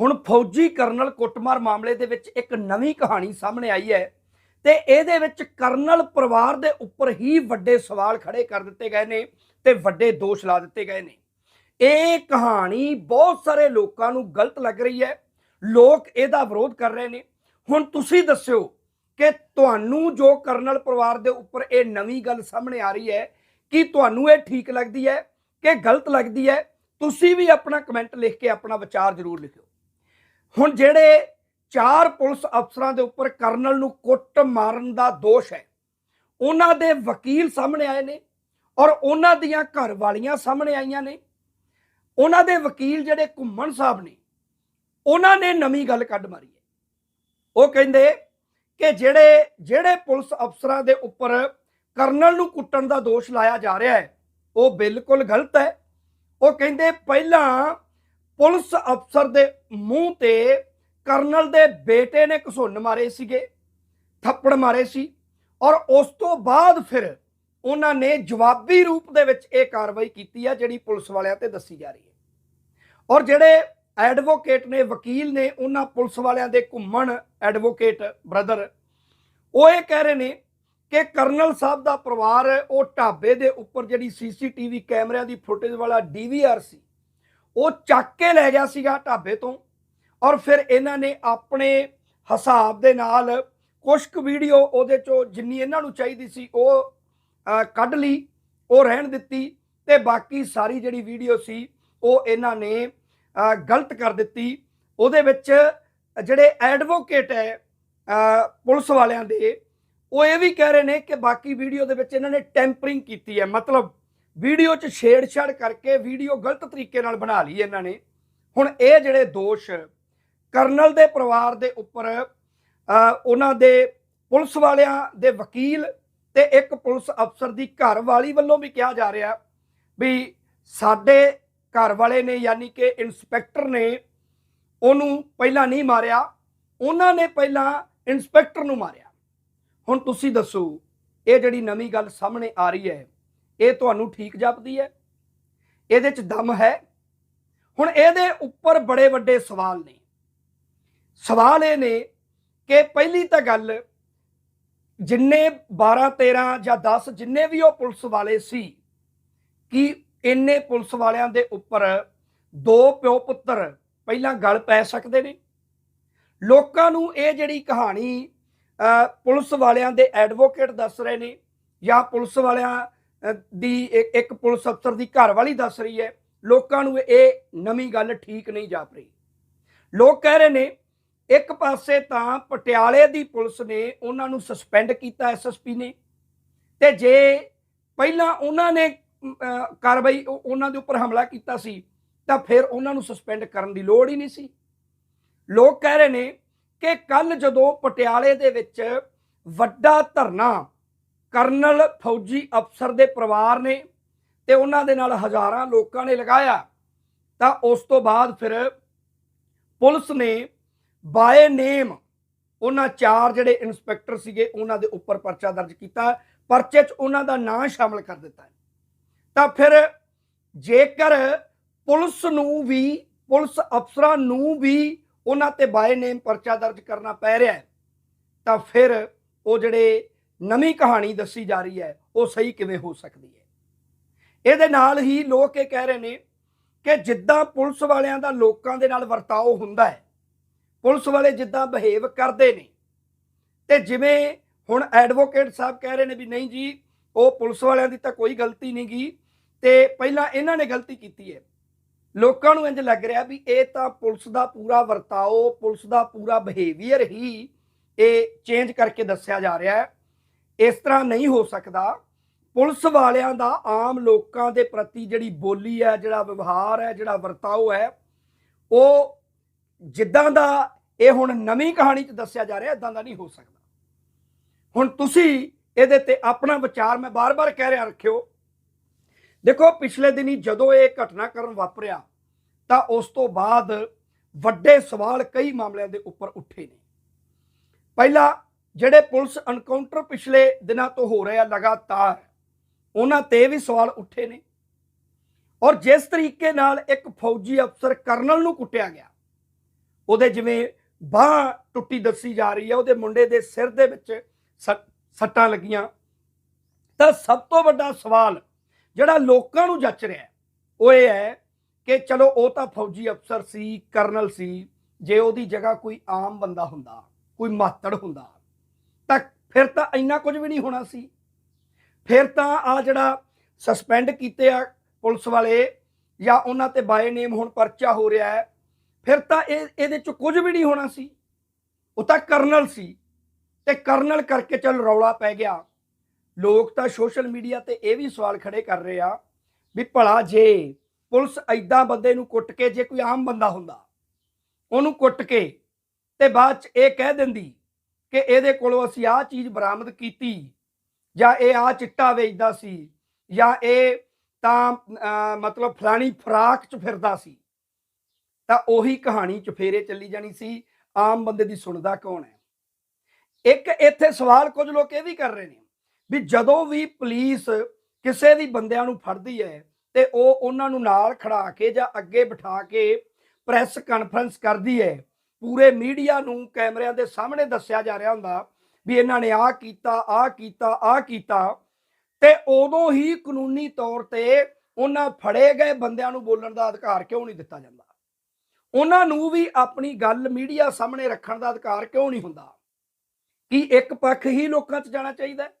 ਹੁਣ ਫੌਜੀ ਕਰਨਲ ਕੁੱਟਮਾਰ ਮਾਮਲੇ ਦੇ ਵਿੱਚ ਇੱਕ ਨਵੀਂ ਕਹਾਣੀ ਸਾਹਮਣੇ ਆਈ ਹੈ ਤੇ ਇਹਦੇ ਵਿੱਚ ਕਰਨਲ ਪਰਿਵਾਰ ਦੇ ਉੱਪਰ ਹੀ ਵੱਡੇ ਸਵਾਲ ਖੜੇ ਕਰ ਦਿੱਤੇ ਗਏ ਨੇ ਤੇ ਵੱਡੇ ਦੋਸ਼ ਲਾ ਦਿੱਤੇ ਗਏ ਨੇ। ਇਹ ਕਹਾਣੀ ਬਹੁਤ ਸਾਰੇ ਲੋਕਾਂ ਨੂੰ ਗਲਤ ਲੱਗ ਰਹੀ ਹੈ। ਲੋਕ ਇਹਦਾ ਵਿਰੋਧ ਕਰ ਰਹੇ ਨੇ। ਹੁਣ ਤੁਸੀਂ ਦੱਸਿਓ ਕਿ ਤੁਹਾਨੂੰ ਜੋ ਕਰਨਲ ਪਰਿਵਾਰ ਦੇ ਉੱਪਰ ਇਹ ਨਵੀਂ ਗੱਲ ਸਾਹਮਣੇ ਆ ਰਹੀ ਹੈ, ਕੀ ਤੁਹਾਨੂੰ ਇਹ ਠੀਕ ਲੱਗਦੀ ਹੈ ਕਿ ਗਲਤ ਲੱਗਦੀ ਹੈ? ਤੁਸੀਂ ਵੀ ਆਪਣਾ ਕਮੈਂਟ ਲਿਖ ਕੇ ਆਪਣਾ ਵਿਚਾਰ ਜ਼ਰੂਰ ਲਿਖਿਓ। ਹੁਣ ਜਿਹੜੇ ਚਾਰ ਪੁਲਿਸ ਅਫਸਰਾਂ ਦੇ ਉੱਪਰ ਕਰਨਲ ਨੂੰ ਕੁੱਟ ਮਾਰਨ ਦਾ ਦੋਸ਼ ਹੈ, ਉਹਨਾਂ ਦੇ ਵਕੀਲ ਸਾਹਮਣੇ ਆਏ ਨੇ ਔਰ ਉਹਨਾਂ ਦੀਆਂ ਘਰ ਵਾਲੀਆਂ ਸਾਹਮਣੇ ਆਈਆਂ ਨੇ। ਉਹਨਾਂ ਦੇ ਵਕੀਲ ਜਿਹੜੇ ਘੁੰਮਣ ਸਾਹਿਬ ਨੇ, ਉਹਨਾਂ ਨੇ ਨਵੀਂ ਗੱਲ ਕੱਢ ਮਾਰੀ ਹੈ। ਉਹ ਕਹਿੰਦੇ ਕਿ ਜਿਹੜੇ ਜਿਹੜੇ ਪੁਲਿਸ ਅਫਸਰਾਂ ਦੇ ਉੱਪਰ ਕਰਨਲ ਨੂੰ ਕੁੱਟਣ ਦਾ ਦੋਸ਼ ਲਾਇਆ ਜਾ ਰਿਹਾ ਹੈ, ਉਹ ਬਿਲਕੁਲ ਗਲਤ ਹੈ। ਉਹ ਕਹਿੰਦੇ ਪਹਿਲਾਂ ਪੁਲਿਸ ਅਫਸਰ ਦੇ ਮੂੰਹ ਤੇ ਕਰਨਲ ਦੇ ਬੇਟੇ ਨੇ ਘਸੁੰਨ ਮਾਰੇ ਸੀਗੇ, ਥੱਪੜ ਮਾਰੇ ਸੀ ਔਰ ਉਸ ਤੋਂ ਬਾਅਦ ਫਿਰ ਉਹਨਾਂ ਨੇ ਜਵਾਬੀ ਰੂਪ ਦੇ ਵਿੱਚ ਇਹ ਕਾਰਵਾਈ ਕੀਤੀ ਹੈ ਜਿਹੜੀ ਪੁਲਿਸ ਵਾਲਿਆਂ ਤੇ ਦੱਸੀ ਜਾ ਰਹੀ ਹੈ। ਔਰ ਜਿਹੜੇ ਐਡਵੋਕੇਟ ਨੇ, ਵਕੀਲ ਨੇ ਉਹਨਾਂ ਪੁਲਿਸ ਵਾਲਿਆਂ ਦੇ ਘੁੰਮਣ ਐਡਵੋਕੇਟ ਬ੍ਰਦਰ, ਉਹ ਇਹ ਕਹਿ ਰਹੇ ਨੇ ਕਿ ਕਰਨਲ ਸਾਹਿਬ ਦਾ ਪਰਿਵਾਰ ਉਹ ਢਾਬੇ ਦੇ ਉੱਪਰ ਜਿਹੜੀ ਸੀਸੀਟੀਵੀ ਕੈਮਰਿਆਂ ਦੀ ਫੁਟੇਜ ਵਾਲਾ ਡੀਵੀਆਰ ਸੀ ਉਹ ਚੱਕ ਕੇ ਲੈ ਗਿਆ ਸੀਗਾ ਢਾਬੇ ਤੋਂ ਔਰ ਫਿਰ ਇਹਨਾਂ ਨੇ ਆਪਣੇ ਹਿਸਾਬ ਦੇ ਨਾਲ ਕੁਝ ਕੁ ਵੀਡੀਓ ਉਹਦੇ ਚੋਂ ਜਿੰਨੀ ਇਹਨਾਂ ਨੂੰ ਚਾਹੀਦੀ ਸੀ ਉਹ ਕੱਢ ਲਈ, ਉਹ ਰਹਿਣ ਦਿੱਤੀ ਤੇ ਬਾਕੀ ਸਾਰੀ ਜਿਹੜੀ ਵੀਡੀਓ ਸੀ ਉਹ ਇਹਨਾਂ ਨੇ ਗਲਤ ਕਰ ਦਿੱਤੀ। ਉਹਦੇ ਵਿੱਚ ਜਿਹੜੇ ਐਡਵੋਕੇਟ ਹੈ ਪੁਲਿਸ ਵਾਲਿਆਂ ਦੇ, ਉਹ ਇਹ ਵੀ ਕਹਿ ਰਹੇ ਨੇ ਕਿ ਬਾਕੀ ਵੀਡੀਓ ਦੇ ਵਿੱਚ ਇਹਨਾਂ ਨੇ ਟੈਂਪਰਿੰਗ ਕੀਤੀ ਹੈ। ਮਤਲਬ ਵੀਡੀਓ 'ਚ ਛੇੜਛਾੜ ਕਰਕੇ ਵੀਡੀਓ ਗਲਤ ਤਰੀਕੇ ਨਾਲ ਬਣਾ ਲਈ ਇਹਨਾਂ ਨੇ। ਹੁਣ ਇਹ ਜਿਹੜੇ ਦੋਸ਼ ਕਰਨਲ ਦੇ ਪਰਿਵਾਰ ਦੇ ਉੱਪਰ ਉਹਨਾਂ ਦੇ ਪੁਲਿਸ ਵਾਲਿਆਂ ਦੇ ਵਕੀਲ ਤੇ ਇੱਕ ਪੁਲਿਸ ਅਫਸਰ ਦੀ ਘਰ ਵਾਲੀ ਵੱਲੋਂ ਵੀ ਕਿਹਾ ਜਾ ਰਿਹਾ ਵੀ ਸਾਡੇ ਘਰ ਵਾਲੇ ਨੇ ਯਾਨੀ ਕਿ ਇਨਸਪੈਕਟਰ ਨੇ ਉਹਨੂੰ ਪਹਿਲਾਂ ਨਹੀਂ ਮਾਰਿਆ, ਉਹਨਾਂ ਨੇ ਪਹਿਲਾਂ ਇਨਸਪੈਕਟਰ ਨੂੰ ਮਾਰਿਆ। ਹੁਣ ਤੁਸੀਂ ਦੱਸੋ, ਇਹ ਜਿਹੜੀ ਨਵੀਂ ਗੱਲ ਸਾਹਮਣੇ ਆ ਰਹੀ ਹੈ ਇਹ ਤੁਹਾਨੂੰ ਠੀਕ ਜਾਪਦੀ ਹੈ। ਇਹਦੇ 'ਚ ਦਮ ਹੈ। ਹੁਣ ਇਹਦੇ ਉੱਪਰ ਬੜੇ ਵੱਡੇ ਸਵਾਲ ਨੇ। ਸਵਾਲ ਇਹ ਨੇ ਕਿ ਪਹਿਲੀ ਤਾਂ ਗੱਲ, ਜਿੰਨੇ 12 13 ਜਾਂ 10 ਜਿੰਨੇ ਵੀ ਉਹ ਪੁਲਿਸ ਵਾਲੇ ਸੀ, ਕਿ ਇੰਨੇ ਪੁਲਿਸ ਵਾਲਿਆਂ ਦੇ ਉੱਪਰ ਦੋ ਪਿਓ ਪੁੱਤਰ ਪਹਿਲਾਂ ਗੱਲ ਪੈ ਸਕਦੇ ਨੇ। ਲੋਕਾਂ ਨੂੰ ਇਹ ਜਿਹੜੀ ਕਹਾਣੀ ਪੁਲਿਸ ਵਾਲਿਆਂ ਦੇ ਐਡਵੋਕੇਟ ਦੱਸ ਰਹੇ ਨੇ ਜਾਂ ਪੁਲਿਸ ਵਾਲਿਆਂ ਦੀ ਇੱਕ ਪੁਲਿਸ ਅਫਸਰ ਦੀ ਘਰ ਵਾਲੀ ਦੱਸ ਰਹੀ ਹੈ, ਲੋਕਾਂ ਨੂੰ ਇਹ ਨਵੀਂ ਗੱਲ ਠੀਕ ਨਹੀਂ ਜਾਪ ਰਹੀ। ਲੋਕ ਕਹਿ ਰਹੇ ਨੇ, ਇੱਕ ਪਾਸੇ ਤਾਂ ਪਟਿਆਲੇ ਦੀ ਪੁਲਿਸ ਨੇ ਉਹਨਾਂ ਨੂੰ ਸਸਪੈਂਡ ਕੀਤਾ ਐਸਐਸਪੀ ਨੇ, ਤੇ ਜੇ ਪਹਿਲਾਂ ਉਹਨਾਂ ਨੇ ਕਾਰਵਾਈ ਉਹਨਾਂ ਦੇ ਉੱਪਰ ਹਮਲਾ ਕੀਤਾ ਸੀ, ਤਾਂ ਫਿਰ ਉਹਨਾਂ ਨੂੰ ਸਸਪੈਂਡ ਕਰਨ ਦੀ ਲੋੜ ਹੀ ਨਹੀਂ ਸੀ। ਲੋਕ ਕਹਿ ਰਹੇ ਨੇ ਕਿ ਕੱਲ ਜਦੋਂ ਪਟਿਆਲੇ ਦੇ ਵਿੱਚ ਵੱਡਾ ਧਰਨਾ ਕਰਨਲ ਫੌਜੀ ਅਫਸਰ ਦੇ ਪਰਿਵਾਰ ਨੇ ਤੇ ਉਹਨਾਂ ਦੇ ਨਾਲ ਹਜ਼ਾਰਾਂ ਲੋਕਾਂ ਨੇ ਲਗਾਇਆ। ਤਾਂ ਉਸ ਤੋਂ ਬਾਅਦ ਫਿਰ ਪੁਲਿਸ ਨੇ ਬਾਏ ਨੇਮ ਉਹਨਾਂ ਚਾਰ ਜਿਹੜੇ ਇਨਸਪੈਕਟਰ ਸੀਗੇ ਉਹਨਾਂ ਦੇ ਉੱਪਰ ਪਰਚਾ ਦਰਜ ਕੀਤਾ। ਪਰਚੇ 'ਚ ਉਹਨਾਂ ਦਾ ਨਾਂ ਸ਼ਾਮਲ ਕਰ ਦਿੱਤਾ ਤਾਂ ਫਿਰ ਜੇਕਰ ਪੁਲਿਸ ਨੂੰ ਵੀ, ਪੁਲਿਸ ਅਫਸਰਾਂ ਨੂੰ ਵੀ ਉਹਨਾਂ ਤੇ ਬਾਏ ਨੇਮ ਪਰਚਾ ਦਰਜ ਕਰਨਾ ਪੈ ਰਿਹਾ ਤਾਂ ਫਿਰ ਉਹ ਜਿਹੜੇ ਨਵੀਂ ਕਹਾਣੀ ਦੱਸੀ ਜਾ ਰਹੀ ਹੈ, ਉਹ ਸਹੀ ਕਿਵੇਂ ਹੋ ਸਕਦੀ ਹੈ? ਇਹਦੇ ਨਾਲ ਹੀ ਲੋਕ ਇਹ ਕਹਿ ਰਹੇ ਨੇ ਕਿ ਜਿੱਦਾਂ ਪੁਲਿਸ ਵਾਲਿਆਂ ਦਾ ਲੋਕਾਂ ਦੇ ਨਾਲ ਵਰਤਾਓ ਹੁੰਦਾ ਹੈ, ਪੁਲਿਸ ਵਾਲੇ ਜਿੱਦਾਂ ਬਿਹੇਵ ਕਰਦੇ ਨੇ, ਤੇ ਜਿਵੇਂ ਹੁਣ ਐਡਵੋਕੇਟ ਸਾਹਿਬ ਕਹਿ ਰਹੇ ਨੇ ਵੀ ਨਹੀਂ ਜੀ, ਉਹ ਪੁਲਿਸ ਵਾਲਿਆਂ ਦੀ ਤਾਂ ਕੋਈ ਗਲਤੀ ਨਹੀਂ ਗਈ ਤੇ ਪਹਿਲਾਂ ਇਹਨਾਂ ਨੇ ਗਲਤੀ ਕੀਤੀ ਹੈ। ਲੋਕਾਂ ਨੂੰ ਇੰਜ ਲੱਗ ਰਿਹਾ ਵੀ ਇਹ ਤਾਂ ਪੁਲਿਸ ਦਾ ਪੂਰਾ ਵਰਤਾਓ, ਪੁਲਿਸ ਦਾ ਪੂਰਾ ਬਿਹੇਵੀਅਰ ਹੀ ਇਹ ਚੇਂਜ ਕਰਕੇ ਦੱਸਿਆ ਜਾ ਰਿਹਾ ਹੈ। ਇਸ ਤਰ੍ਹਾਂ ਨਹੀਂ ਹੋ ਸਕਦਾ। ਪੁਲਿਸ ਵਾਲਿਆਂ ਦਾ ਆਮ ਲੋਕਾਂ ਦੇ ਪ੍ਰਤੀ ਜਿਹੜੀ ਬੋਲੀ ਹੈ, ਜਿਹੜਾ ਵਿਵਹਾਰ ਹੈ, ਜਿਹੜਾ ਵਰਤਾਓ ਹੈ, ਉਹ ਜਿੱਦਾਂ ਦਾ ਇਹ ਹੁਣ ਨਵੀਂ ਕਹਾਣੀ 'ਚ ਦੱਸਿਆ ਜਾ ਰਿਹਾ ਇਦਾਂ ਦਾ ਨਹੀਂ ਹੋ ਸਕਦਾ। ਹੁਣ ਤੁਸੀਂ ਇਹਦੇ ਤੇ ਆਪਣਾ ਵਿਚਾਰ ਮੈਂ ਬਾਰ-ਬਾਰ ਕਹਿ ਰਿਹਾ, ਰੱਖਿਓ। ਦੇਖੋ, ਪਿਛਲੇ ਦਿਨੀ ਜਦੋਂ ਇਹ ਘਟਨਾਕ੍ਰਮ ਵਾਪਰਿਆ, ਤਾਂ ਉਸ ਤੋਂ ਬਾਅਦ ਵੱਡੇ ਸਵਾਲ ਕਈ ਮਾਮਲਿਆਂ ਦੇ ਉੱਪਰ ਉੱਠੇ ਨੇ। ਪਹਿਲਾ ਜਿਹੜੇ ਪੁਲਿਸ ਐਨਕਾਊਂਟਰ ਪਿਛਲੇ ਦਿਨਾਂ ਤੋਂ ਹੋ ਰਹੇ ਆ ਲਗਾਤਾਰ, ਉਹਨਾਂ ਤੇ ਵੀ ਸਵਾਲ ਉੱਠੇ ਨੇ। ਔਰ ਜਿਸ ਤਰੀਕੇ ਨਾਲ ਇੱਕ ਫੌਜੀ ਅਫਸਰ ਕਰਨਲ ਨੂੰ ਕੁੱਟਿਆ ਗਿਆ, ਉਹਦੇ ਜਿਵੇਂ ਬਾਹ ਟੁੱਟੀ ਦੱਸੀ ਜਾ ਰਹੀ ਹੈ ਉਹਦੇ ਮੁੰਡੇ ਦੇ ਸਿਰ ਦੇ ਵਿੱਚ ਸੱਟ- ਸੱਟਾਂ ਲੱਗੀਆਂ। ਤਾਂ ਸਭ ਤੋਂ ਵੱਡਾ ਸਵਾਲ ਜਿਹੜਾ ਲੋਕਾਂ ਨੂੰ ਜੱਚ ਰਿਹਾ, ਉਹ ਇਹ ਹੈ ਕਿ ਚਲੋ ਉਹ ਤਾਂ ਫੌਜੀ ਅਫਸਰ ਸੀ, ਕਰਨਲ ਸੀ, ਜੇ ਉਹਦੀ ਜਗ੍ਹਾ ਕੋਈ ਆਮ ਬੰਦਾ ਹੁੰਦਾ, ਕੋਈ ਮਾਤੜ ਹੁੰਦਾ ਤਾਂ ਫਿਰ ਤਾਂ ਇੰਨਾ ਕੁਝ ਵੀ ਨਹੀਂ ਹੋਣਾ ਸੀ। ਫਿਰ ਤਾਂ ਆ ਜਿਹੜਾ ਸਸਪੈਂਡ ਕੀਤੇ ਆ ਪੁਲਿਸ ਵਾਲੇ ਜਾਂ ਉਹਨਾਂ ਤੇ ਬਾਏ ਨੇਮ ਹੁਣ ਪਰਚਾ ਹੋ ਰਿਹਾ ਹੈ, ਫਿਰ ਤਾਂ ਇਹ, ਇਹਦੇ ਚ ਕੁਝ ਵੀ ਨਹੀਂ ਹੋਣਾ ਸੀ। ਉਹ ਤਾਂ ਕਰਨਲ ਸੀ ਤੇ ਕਰਨਲ ਕਰਕੇ ਚੱਲ ਰੌਲਾ ਪੈ ਗਿਆ। ਲੋਕ ਤਾਂ ਸੋਸ਼ਲ ਮੀਡੀਆ ਤੇ ਇਹ ਵੀ ਸਵਾਲ ਖੜੇ ਕਰ ਰਹੇ ਆ ਵੀ ਭਲਾ ਜੇ ਪੁਲਿਸ ਐਦਾਂ ਬੰਦੇ ਨੂੰ ਕੁੱਟ ਕੇ ਜੇ ਕੋਈ ਆਮ ਬੰਦਾ ਹੁੰਦਾ, ਉਹਨੂੰ ਕੁੱਟ ਕੇ ਤੇ ਬਾਅਦ ਚ ਇਹ ਕਹਿ ਦਿੰਦੀ ਕਿ ਇਹਦੇ ਕੋਲੋਂ ਅਸੀਂ ਆਹ ਚੀਜ਼ ਬਰਾਮਦ ਕੀਤੀ ਜਾਂ ਇਹ ਆ ਚਿੱਟਾ ਵੇਚਦਾ ਸੀ ਜਾਂ ਇਹ ਤਾਂ ਮਤਲਬ ਫਲਾਣੀ ਫਰਾਕ ਚ ਫਿਰਦਾ ਸੀ। ਤਾਂ ਉਹੀ ਕਹਾਣੀ ਚਫੇਰੇ ਚੱਲੀ ਜਾਣੀ ਸੀ। ਆਮ ਬੰਦੇ ਦੀ ਸੁਣਦਾ ਕੌਣ ਹੈ? ਇੱਕ ਇੱਥੇ ਸਵਾਲ ਕੁਝ ਲੋਕ ਇਹ ਵੀ ਕਰ ਰਹੇ ਨੇ ਵੀ ਜਦੋਂ ਵੀ ਪੁਲਿਸ ਕਿਸੇ ਵੀ ਬੰਦਿਆਂ ਨੂੰ ਫੜਦੀ ਹੈ ਤੇ ਉਹ ਉਹਨਾਂ ਨੂੰ ਨਾਲ ਖੜਾ ਕੇ ਜਾਂ ਅੱਗੇ ਬਿਠਾ ਕੇ ਪ੍ਰੈਸ ਕਾਨਫਰੰਸ ਕਰਦੀ ਹੈ ਪੂਰੇ ਮੀਡੀਆ ਨੂੰ ਕੈਮਰਿਆਂ ਦੇ ਸਾਹਮਣੇ ਦੱਸਿਆ ਜਾ ਰਿਹਾ ਹੁੰਦਾ ਵੀ ਇਹਨਾਂ ਨੇ ਆਹ ਕੀਤਾ ਆਹ ਕੀਤਾ ਆਹ ਕੀਤਾ। ਤੇ ਉਦੋਂ ਹੀ ਕਾਨੂੰਨੀ ਤੌਰ ਤੇ ਉਹਨਾਂ ਫੜੇ ਗਏ ਬੰਦਿਆਂ ਨੂੰ ਬੋਲਣ ਦਾ ਅਧਿਕਾਰ ਕਿਉਂ ਨਹੀਂ ਦਿੱਤਾ ਜਾਂਦਾ? ਉਹਨਾਂ ਨੂੰ ਵੀ ਆਪਣੀ ਗੱਲ ਮੀਡੀਆ ਸਾਹਮਣੇ ਰੱਖਣ ਦਾ ਅਧਿਕਾਰ ਕਿਉਂ ਨਹੀਂ ਹੁੰਦਾ? ਕਿ ਇੱਕ ਪੱਖ ਹੀ ਲੋਕਾਂ 'ਚ ਜਾਣਾ ਚਾਹੀਦਾ ਹੈ?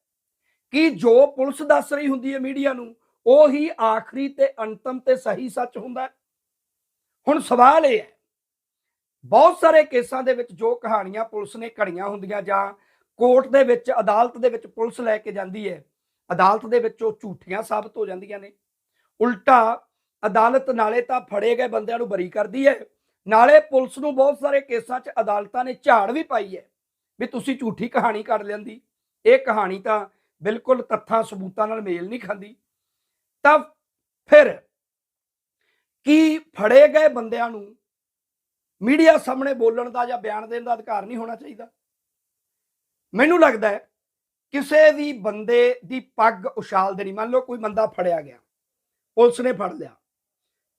ਕਿ ਜੋ ਪੁਲਿਸ ਦੱਸ ਰਹੀ ਹੁੰਦੀ ਹੈ ਮੀਡੀਆ ਨੂੰ, ਉਹ ਹੀ ਆਖਰੀ ਤੇ ਅੰਤਮ ਤੇ ਸਹੀ ਸੱਚ ਹੁੰਦਾ ਹੁਣ ਸਵਾਲ ਇਹ ਹੈ ਬਹੁਤ ਸਾਰੇ ਕੇਸਾਂ ਦੇ ਵਿੱਚ ਜੋ ਕਹਾਣੀਆਂ ਪੁਲਿਸ ਨੇ ਘੜੀਆਂ ਹੁੰਦੀਆਂ ਜਾਂ ਕੋਰਟ ਦੇ ਵਿੱਚ, ਅਦਾਲਤ ਦੇ ਵਿੱਚ ਪੁਲਿਸ ਲੈ ਕੇ ਜਾਂਦੀ ਹੈ, ਅਦਾਲਤ ਦੇ ਵਿੱਚ ਉਹ ਝੂਠੀਆਂ ਸਾਬਤ ਹੋ ਜਾਂਦੀਆਂ ਨੇ। ਉਲਟਾ ਅਦਾਲਤ ਨਾਲੇ ਤਾਂ ਫੜੇ ਗਏ ਬੰਦਿਆਂ ਨੂੰ ਬਰੀ ਕਰਦੀ ਹੈ, ਨਾਲੇ ਪੁਲਿਸ ਨੂੰ ਬਹੁਤ ਸਾਰੇ ਕੇਸਾਂ 'ਚ ਅਦਾਲਤਾਂ ਨੇ ਝਾੜ ਵੀ ਪਾਈ ਹੈ ਵੀ ਤੁਸੀਂ ਝੂਠੀ ਕਹਾਣੀ ਕੱਢ ਲੈਂਦੀ। ਇਹ ਕਹਾਣੀ ਤਾਂ ਬਿਲਕੁਲ ਤੱਥਾਂ ਸਬੂਤਾਂ ਨਾਲ ਮੇਲ ਨਹੀਂ ਖਾਂਦੀ। ਤਾਂ ਫਿਰ ਕੀ ਫੜੇ ਗਏ ਬੰਦਿਆਂ ਨੂੰ ਮੀਡੀਆ ਸਾਹਮਣੇ ਬੋਲਣ ਦਾ ਜਾਂ ਬਿਆਨ ਦੇਣ ਦਾ ਅਧਿਕਾਰ ਨਹੀਂ ਹੋਣਾ ਚਾਹੀਦਾ। ਮੈਨੂੰ ਲੱਗਦਾ ਹੈ, ਕਿਸੇ ਵੀ ਬੰਦੇ ਦੀ ਪੱਗ ਉਛਾਲ ਦੇਣੀ, ਮੰਨ ਲਓ ਕੋਈ ਬੰਦਾ ਫੜਿਆ ਗਿਆ, ਪੁਲਿਸ ਨੇ ਫੜ ਲਿਆ,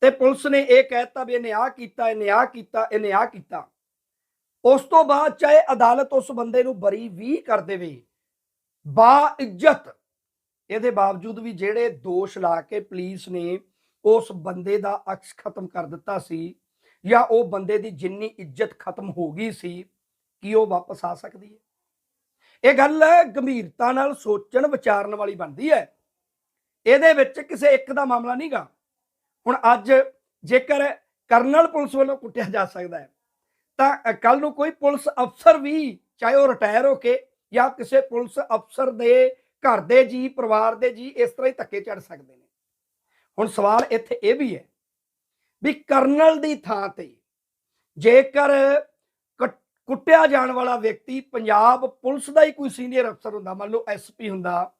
ਤੇ ਪੁਲਿਸ ਨੇ ਇਹ ਕਹਿਤਾ ਵੀ ਇਹਨੇ ਆਹ ਕੀਤਾ, ਇਹਨੇ ਆਹ ਕੀਤਾ, ਇਹਨੇ ਆਹ ਕੀਤਾ, ਉਸ ਤੋਂ ਬਾਅਦ ਚਾਹੇ ਅਦਾਲਤ ਉਸ ਬੰਦੇ ਨੂੰ ਬਰੀ ਵੀ ਕਰ ਦੇਵੇ ਬਾ ਇੱਜ਼ਤ ਇਹਦੇ ਬਾਵਜੂਦ ਵੀ ਜਿਹੜੇ ਦੋਸ਼ ਲਾ ਕੇ ਪੁਲਿਸ ਨੇ ਉਸ ਬੰਦੇ ਦਾ ਅਕਸ ਖਤਮ ਕਰ ਦਿੱਤਾ ਸੀ ਜਾਂ ਉਹ ਬੰਦੇ ਦੀ ਜਿੰਨੀ ਇੱਜ਼ਤ ਖਤਮ ਹੋ ਗਈ ਸੀ, ਕੀ ਉਹ ਵਾਪਸ ਆ ਸਕਦੀ ਹੈ? ਇਹ ਗੱਲ ਗੰਭੀਰਤਾ ਨਾਲ ਸੋਚਣ, ਵਿਚਾਰਨ ਵਾਲੀ ਬਣਦੀ ਹੈ। ਇਹਦੇ ਵਿੱਚ ਕਿਸੇ ਇੱਕ ਦਾ ਮਾਮਲਾ ਨਹੀਂਗਾ ਹੁਣ ਅੱਜ ਜੇਕਰ ਕਰਨਲ ਪੁਲਿਸ ਵੱਲੋਂ ਕੁੱਟਿਆ ਜਾ ਸਕਦਾ ਹੈ, ਤਾਂ ਕੱਲ ਨੂੰ ਕੋਈ ਪੁਲਿਸ ਅਫਸਰ ਵੀ, ਚਾਹੇ ਉਹ ਰਿਟਾਇਰ ਹੋ ਕੇ ਜਾਂ ਕਿਸੇ ਪੁਲਿਸ ਅਫਸਰ ਦੇ ਘਰ ਦੇ ਜੀ, ਪਰਿਵਾਰ ਦੇ ਜੀ, ਇਸ ਤਰ੍ਹਾਂ ਹੀ ਧੱਕੇ ਚੜ ਸਕਦੇ ਨੇ। ਹੁਣ ਸਵਾਲ ਇੱਥੇ ਇਹ ਵੀ ਹੈ ਵੀ ਕਰਨਲ ਦੀ ਥਾਂ ਤੇ ਜੇਕਰ ਕੁੱਟ- ਕੁੱਟਿਆ ਜਾਣ ਵਾਲਾ ਵਿਅਕਤੀ ਪੰਜਾਬ ਪੁਲਿਸ ਦਾ ਹੀ ਕੋਈ ਸੀਨੀਅਰ ਅਫਸਰ ਹੁੰਦਾ, ਮੰਨ ਲਓ ਐਸਪੀ ਹੁੰਦਾ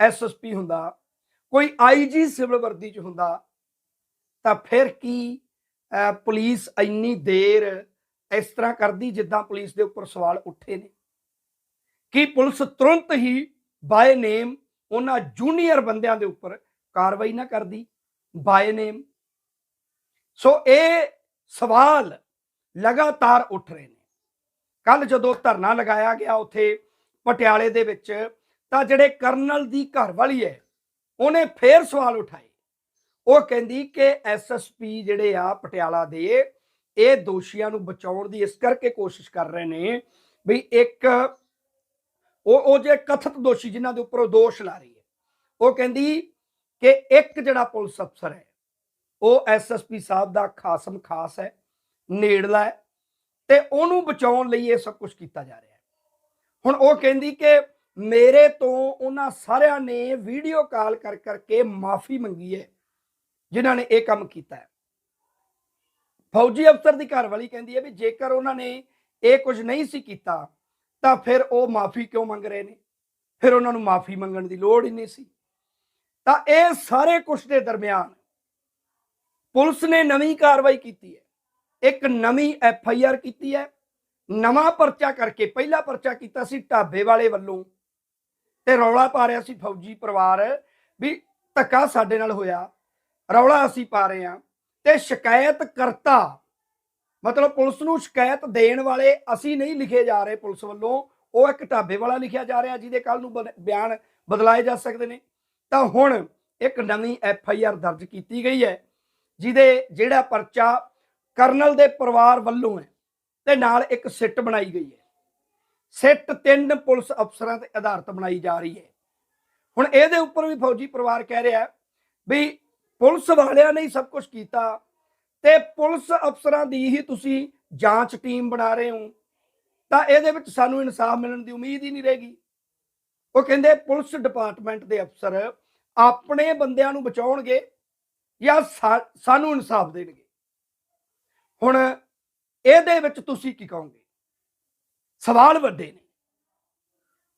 ਐਸਐਸਪੀ ਹੁੰਦਾ, ਕੋਈ ਆਈਜੀ ਸਿਵਲ ਵਰਦੀ ਚ ਹੁੰਦਾ, ਤਾਂ ਫਿਰ ਕੀ ਪੁਲਿਸ ਇੰਨੀ ਦੇਰ ਇਸ ਤਰ੍ਹਾਂ ਕਰਦੀ ਜਿੱਦਾਂ ਪੁਲਿਸ ਦੇ ਉੱਪਰ ਸਵਾਲ ਉੱਠੇ ਨੇ? ਕੀ ਪੁਲਿਸ ਤੁਰੰਤ ਹੀ ਬਾਏ ਨੇਮ ਉਹਨਾਂ ਜੂਨੀਅਰ ਬੰਦਿਆਂ ਦੇ ਉੱਪਰ ਕਾਰਵਾਈ ਨਾ ਕਰਦੀ? ਬਾਏ ਨੇਮ ਸੋ ਇਹ ਸਵਾਲ ਲਗਾਤਾਰ ਉੱਠ ਰਹੇ ਨੇ। ਕੱਲ ਜਦੋਂ ਧਰਨਾ ਲਗਾਇਆ ਗਿਆ ਉੱਥੇ ਪਟਿਆਲੇ ਦੇ ਵਿੱਚ, ਤਾਂ ਜਿਹੜੇ ਕਰਨਲ ਦੀ ਘਰਵਾਲੀ ਹੈ, ਉਹਨੇ ਫੇਰ ਸਵਾਲ ਉਠਾਏ। ਉਹ ਕਹਿੰਦੀ ਕਿ ਐਸਐਸਪੀ ਜਿਹੜੇ ਆ ਪਟਿਆਲਾ ਦੇ, ਇਹ ਦੋਸ਼ੀਆਂ ਨੂੰ ਬਚਾਉਣ ਦੀ ਇਸ ਕਰਕੇ ਕੋਸ਼ਿਸ਼ ਕਰ ਰਹੇ ਨੇ ਵੀ ਇੱਕ ਉਹ ਉਹ ਜੇ ਕਥਿਤ ਦੋਸ਼ੀ ਜਿਨ੍ਹਾਂ ਦੇ ਉੱਪਰ ਉਹ ਦੋਸ਼ ਲਾ ਰਹੀ ਹੈ। ਉਹ ਕਹਿੰਦੀ ਕਿ ਇੱਕ ਜਿਹੜਾ ਪੁਲਿਸ ਅਫਸਰ ਹੈ ਉਹ ਐਸਐਸਪੀ ਸਾਹਿਬ ਦਾ ਖਾਸਮ ਖਾਸ ਹੈ, ਨੇੜਲਾ ਹੈ ਤੇ ਉਹਨੂੰ ਬਚਾਉਣ ਲਈ ਇਹ ਸਭ ਕੁਝ ਕੀਤਾ ਜਾ ਰਿਹਾ ਹੈ। ਹੁਣ ਉਹ ਕਹਿੰਦੀ ਕਿ ਮੇਰੇ ਤੋਂ ਉਹਨਾਂ ਸਾਰਿਆਂ ਨੇ ਵੀਡੀਓ ਕਾਲ ਕਰ ਕਰਕੇ ਮਾਫੀ ਮੰਗੀ ਹੈ, ਜਿਨ੍ਹਾਂ ਨੇ ਇਹ ਕੰਮ ਕੀਤਾ ਹੈ। ਫੌਜੀ ਅਫਸਰ ਦੀ ਘਰਵਾਲੀ ਕਹਿੰਦੀ ਹੈ ਵੀ ਜੇਕਰ ਉਹਨਾਂ ਨੇ ਇਹ ਕੁਝ ਨਹੀਂ ਸੀ ਕੀਤਾ, ਤਾਂ ਫਿਰ ਉਹ ਮਾਫੀ ਕਿਉਂ ਮੰਗ ਰਹੇ ਨੇ? ਫਿਰ ਉਹਨਾਂ ਨੂੰ ਮਾਫੀ ਮੰਗਣ ਦੀ ਲੋੜ ਹੀ ਨਹੀਂ ਸੀ। ਤਾਂ ਇਹ ਸਾਰੇ ਕੁਝ ਦੇ ਦਰਮਿਆਨ ਪੁਲਿਸ ਨੇ ਨਵੀਂ ਕਾਰਵਾਈ ਕੀਤੀ ਹੈ। ਇੱਕ ਨਵੀਂ ਐਫ ਆਈ ਆਰ ਕੀਤੀ ਹੈ। ਨਵਾਂ ਪਰਚਾ ਕਰਕੇ ਪਹਿਲਾ ਪਰਚਾ ਕੀਤਾ ਸੀ ਢਾਬੇ ਵਾਲੇ ਵੱਲੋਂ। ਤੇ ਰੌਲਾ ਪਾ ਰਿਹਾ ਸੀ ਫੌਜੀ ਪਰਿਵਾਰ ਵੀ ਧੱਕਾ ਸਾਡੇ ਨਾਲ ਹੋਇਆ। ਰੌਲਾ ਅਸੀਂ ਪਾ ਰਹੇ ਹਾਂ। ਤੇ ਸ਼ਿਕਾਇਤ ਕਰਤਾ ਮਤਲਬ ਪੁਲਿਸ ਨੂੰ ਸ਼ਿਕਾਇਤ ਦੇਣ ਵਾਲੇ ਅਸੀਂ ਨਹੀਂ ਲਿਖੇ ਜਾ ਰਹੇ ਪੁਲਿਸ ਵੱਲੋਂ। ਉਹ ਇੱਕ ਢਾਬੇ ਵਾਲਾ ਲਿਖਿਆ ਜਾ ਰਿਹਾ ਜਿਹਦੇ ਕੱਲ ਨੂੰ ਬਨ- ਬਿਆਨ ਬਦਲਾਏ ਜਾ ਸਕਦੇ ਨੇ। ਤਾਂ ਹੁਣ ਇੱਕ ਨਵੀਂ ਐਫ ਆਈ ਆਰ ਦਰਜ ਕੀਤੀ ਗਈ ਹੈ। ਜਿਹਦੇ ਜਿਹੜਾ ਪਰਚਾ ਕਰਨਲ ਦੇ ਪਰਿਵਾਰ ਵੱਲੋਂ ਹੈ ਤੇ ਨਾਲ ਇੱਕ ਸਿੱਟ ਬਣਾਈ ਗਈ ਹੈ। ਸਿੱਟ ਤਿੰਨ ਪੁਲਿਸ ਅਫਸਰਾਂ ਤੇ ਆਧਾਰਿਤ ਬਣਾਈ ਜਾ ਰਹੀ ਹੈ। ਹੁਣ ਇਹਦੇ ਉੱਪਰ ਵੀ ਫੌਜੀ ਪਰਿਵਾਰ ਕਹਿ ਰਿਹਾ ਵੀ ਪੁਲਿਸ ਵਾਲਿਆਂ ਨੇ ਹੀ ਸਭ ਕੁਝ ਕੀਤਾ ਤੇ ਪੁਲਿਸ ਅਫਸਰਾਂ ਦੀ ਹੀ ਤੁਸੀਂ ਜਾਂਚ ਟੀਮ ਬਣਾ ਰਹੇ ਹੋ। ਤਾਂ ਇਹਦੇ ਵਿੱਚ ਸਾਨੂੰ ਇਨਸਾਫ ਮਿਲਣ ਦੀ ਉਮੀਦ ਹੀ ਨਹੀਂ ਰਹੇਗੀ। ਉਹ ਕਹਿੰਦੇ ਪੁਲਿਸ ਡਿਪਾਰਟਮੈਂਟ ਦੇ ਅਫਸਰ ਆਪਣੇ ਬੰਦਿਆਂ ਨੂੰ ਬਚਾਉਣਗੇ ਜਾਂ ਸਾ- ਸਾਨੂੰ ਇਨਸਾਫ ਦੇਣਗੇ। ਹੁਣ ਇਹਦੇ ਵਿੱਚ ਤੁਸੀਂ ਕੀ ਕਹੋਗੇ? ਸਵਾਲ ਵੱਡੇ ਨੇ।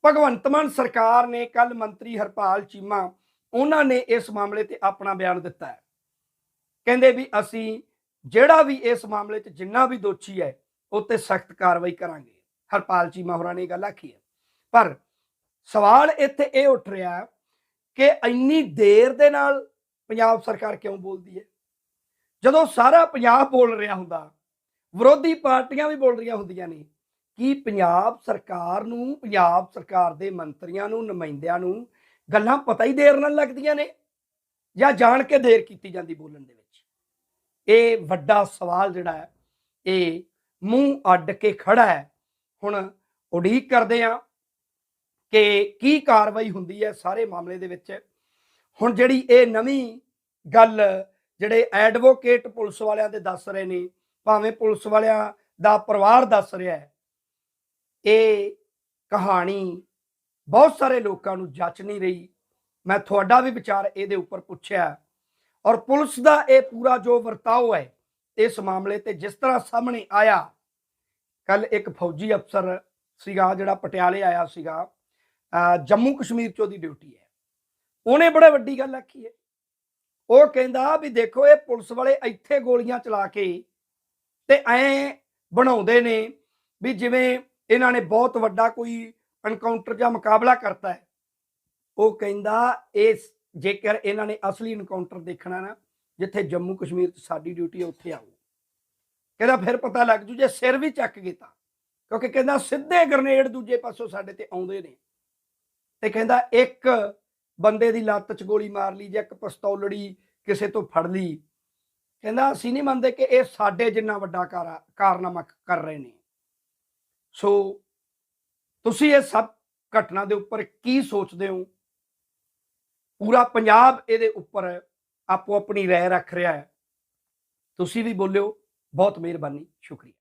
ਭਗਵੰਤ ਮਾਨ ਸਰਕਾਰ ਨੇ ਕੱਲ ਮੰਤਰੀ ਹਰਪਾਲ ਚੀਮਾ, ਉਹਨਾਂ ਨੇ ਇਸ ਮਾਮਲੇ ਤੇ ਆਪਣਾ ਬਿਆਨ ਦਿੱਤਾ ਹੈ। ਕਹਿੰਦੇ ਵੀ ਅਸੀਂ ਜਿਹੜਾ ਵੀ ਇਸ ਮਾਮਲੇ 'ਚ ਜਿੰਨਾ ਵੀ ਦੋਸ਼ੀ ਹੈ ਉਹ ਤੇ ਸਖਤ ਕਾਰਵਾਈ ਕਰਾਂਗੇ। ਹਰਪਾਲ ਚੀਮਾ ਹੋਰਾਂ ਨੇ ਇਹ ਗੱਲ ਆਖੀ ਹੈ। ਪਰ ਸਵਾਲ ਇੱਥੇ ਇਹ ਉੱਠ ਰਿਹਾ ਕਿ ਇੰਨੀ ਦੇਰ ਦੇ ਨਾਲ ਪੰਜਾਬ ਸਰਕਾਰ ਕਿਉਂ ਬੋਲਦੀ ਹੈ? ਜਦੋਂ ਸਾਰਾ ਪੰਜਾਬ ਬੋਲ ਰਿਹਾ ਹੁੰਦਾ, ਵਿਰੋਧੀ ਪਾਰਟੀਆਂ ਵੀ ਬੋਲ ਰਹੀਆਂ ਹੁੰਦੀਆਂ ਨੇ, ਕਿ ਪੰਜਾਬ ਸਰਕਾਰ ਨੂੰ, ਪੰਜਾਬ ਸਰਕਾਰ ਦੇ ਮੰਤਰੀਆਂ ਨੂੰ, ਨੁਮਾਇੰਦਿਆਂ ਨੂੰ ਗੱਲਾਂ ਪਤਾ ਹੀ ਦੇਰ ਨਾਲ ਲੱਗਦੀਆਂ ਨੇ ਜਾਂ ਜਾਣ ਕੇ ਦੇਰ ਕੀਤੀ ਜਾਂਦੀ ਬੋਲਣ ਦੇ ਵਿੱਚ? ਇਹ ਵੱਡਾ ਸਵਾਲ ਜਿਹੜਾ ਹੈ, ਇਹ ਮੂੰਹ ਅੱਡ ਕੇ ਖੜਾ ਹੈ। ਹੁਣ ਉਡੀਕ ਕਰਦੇ ਆ ਕਿ ਕੀ ਕਾਰਵਾਈ ਹੁੰਦੀ ਹੈ ਸਾਰੇ ਮਾਮਲੇ ਦੇ ਵਿੱਚ। ਹੁਣ ਜਿਹੜੀ ਇਹ ਨਵੀਂ ਗੱਲ ਜਿਹੜੇ ਐਡਵੋਕੇਟ ਪੁਲਿਸ ਵਾਲਿਆਂ ਦੇ ਦੱਸ ਰਹੇ ਨੇ, ਭਾਵੇਂ ਪੁਲਿਸ ਵਾਲਿਆਂ ਦਾ ਪਰਿਵਾਰ ਦੱਸ ਰਿਹਾ ਹੈ, ਇਹ ਕਹਾਣੀ ਬਹੁਤ ਸਾਰੇ ਲੋਕਾਂ ਨੂੰ ਜੱਚ ਨਹੀਂ ਰਹੀ। ਮੈਂ ਤੁਹਾਡਾ ਵੀ ਵਿਚਾਰ ਇਹਦੇ ਉੱਪਰ ਪੁੱਛਿਆ ਔਰ ਪੁਲਿਸ ਦਾ ਇਹ ਪੂਰਾ ਜੋ ਵਰਤਾਓ ਹੈ, ਇਸ ਮਾਮਲੇ ਤੇ ਜਿਸ ਤਰ੍ਹਾਂ ਸਾਹਮਣੇ ਆਇਆ, ਕੱਲ ਇੱਕ ਫੌਜੀ ਅਫਸਰ ਸੀਗਾ ਜਿਹੜਾ ਪਟਿਆਲੇ ਆਇਆ ਸੀਗਾ ਜੰਮੂ ਕਸ਼ਮੀਰ ਚੋਂ ਦੀ ਡਿਊਟੀ ਹੈ। ਉਹਨੇ ਬੜਾ ਵੱਡੀ ਗੱਲ ਆਖੀ ਹੈ ਉਹ ਕਹਿੰਦਾ ਵੀ ਦੇਖੋ ਇਹ ਪੁਲਿਸ ਵਾਲੇ ਇੱਥੇ ਗੋਲੀਆਂ ਚਲਾ ਕੇ ਤੇ ਐ ਬਣਾਉਂਦੇ ਨੇ ਵੀ ਜਿਵੇਂ ਇਹਨਾਂ ਨੇ ਬਹੁਤ ਵੱਡਾ ਕੋਈ ਐਨਕਾਊਂਟਰ ਜਾਂ ਮੁਕਾਬਲਾ ਕਰਤਾ ਹੈ। ਉਹ ਕਹਿੰਦਾ ਇਹ ਜੇਕਰ ਇਹਨਾਂ ਨੇ ਅਸਲੀ ਐਨਕਾਊਂਟਰ ਦੇਖਣਾ ਨਾ, ਜਿੱਥੇ ਜੰਮੂ ਕਸ਼ਮੀਰ 'ਚ ਸਾਡੀ ਡਿਊਟੀ ਹੈ, ਉੱਥੇ ਆਓ। ਕਹਿੰਦਾ ਫਿਰ ਪਤਾ ਲੱਗ ਜੂ ਜੇ ਸਿਰ ਵੀ ਚੱਕ ਗਏ ਤਾਂ। ਕਿਉਂਕਿ ਕਹਿੰਦਾ ਸਿੱਧੇ ਗ੍ਰਨੇਡ ਦੂਜੇ ਪਾਸੋਂ ਸਾਡੇ ਤੇ ਆਉਂਦੇ ਨੇ। ਤੇ ਕਹਿੰਦਾ ਇੱਕ ਬੰਦੇ ਦੀ ਲੱਤ 'ਚ ਗੋਲੀ ਮਾਰ ਲਈ, ਜਾਂ ਇੱਕ ਪਿਸਤੌਲੜੀ ਕਿਸੇ ਤੋਂ ਫੜ ਲਈ। ਕਹਿੰਦਾ, ਅਸੀਂ ਨਹੀਂ ਮੰਨਦੇ ਕਿ ਇਹ ਸਾਡੇ ਜਿੰਨਾ ਵੱਡਾ ਕਾਰਾ- ਕਾਰਨਾਮਾ ਕਰ ਰਹੇ ਨੇ। ਸੋ, ਤੁਸੀਂ ਇਹ ਸਭ ਘਟਨਾ ਦੇ ਉੱਪਰ ਕੀ ਸੋਚਦੇ ਹੋ? ਪੂਰਾ ਪੰਜਾਬ ਇਹਦੇ ਉੱਪਰ ਆਪੋ ਆਪਣੀ ਰਾਏ ਰੱਖ ਰਿਹਾ ਹੈ। ਤੁਸੀਂ ਵੀ ਬੋਲਿਓ, ਬਹੁਤ ਮਿਹਰਬਾਨੀ, ਸ਼ੁਕਰੀਆ।